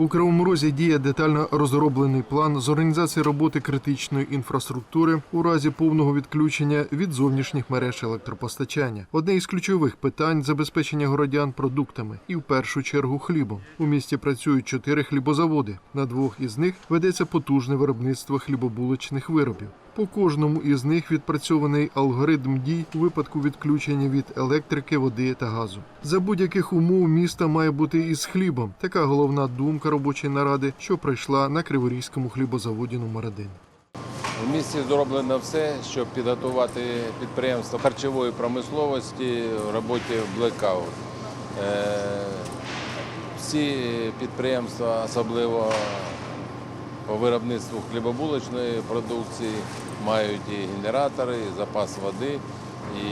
У Кривому Розі діє детально розроблений план з організації роботи критичної інфраструктури у разі повного відключення від зовнішніх мереж електропостачання. Одне із ключових питань забезпечення городян продуктами і в першу чергу хлібом. У місті працюють чотири хлібозаводи. На двох із них ведеться потужне виробництво хлібобулочних виробів. По кожному із них відпрацьований алгоритм дій у випадку відключення від електрики, води та газу. За будь-яких умов міста має бути із хлібом. Така головна думка робочої наради, що пройшла на Криворізькому хлібозаводі номер 1 В місті зроблено все, щоб підготувати підприємства харчової промисловості в роботі в блекаут. Е, Всі підприємства, особливо по виробництву хлібобулочної продукції, мають і генератори, і запас води, і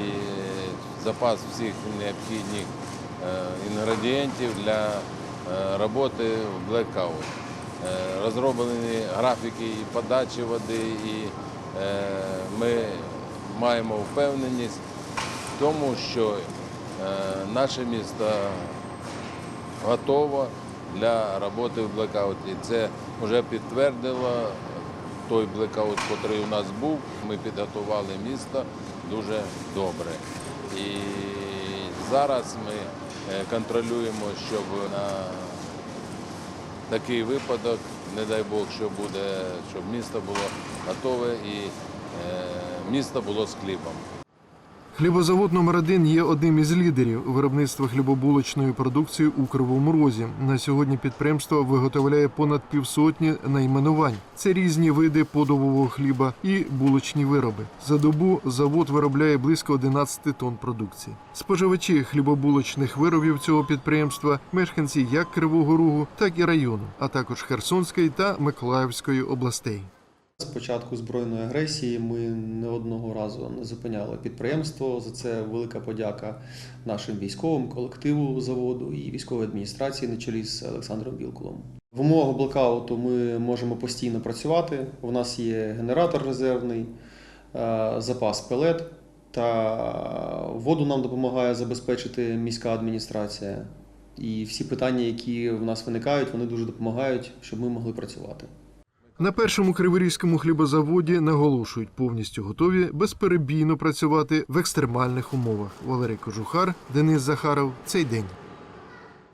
запас всіх необхідних е, інгредієнтів для е, роботи в блекаут. Е, Розроблені графіки і подачі води, і ми маємо впевненість в тому, що наше місто готово для роботи в блекауті. Це вже підтвердило той блекаут, який у нас був. Ми підготували місто дуже добре. І зараз ми е, контролюємо, щоб на такий випадок, не дай Бог, що буде, щоб місто було готове і е, місто було з хлібом. Хлібозавод номер 1 є одним із лідерів виробництва хлібобулочної продукції у Кривому Розі. На сьогодні підприємство виготовляє понад півсотні найменувань. Це різні види подового хліба і булочні вироби. За добу завод виробляє близько 11 тонн продукції. Споживачі хлібобулочних виробів цього підприємства мешканці як Кривого Рогу, так і району, а також Херсонської та Миколаївської областей. З початку збройної агресії ми не одного разу не зупиняли підприємство. За це велика подяка нашим військовим, колективу заводу і військовій адміністрації на чолі з Олександром Білкулом. В умовах блокауту ми можемо постійно працювати. У нас є генератор резервний, е, запас пелет та воду нам допомагає забезпечити міська адміністрація. І всі питання, які в нас виникають, вони дуже допомагають, щоб ми могли працювати. На першому криворізькому хлібозаводі наголошують, повністю готові безперебійно працювати в екстремальних умовах. Валерій Кожухар, Денис Захаров. Цей день.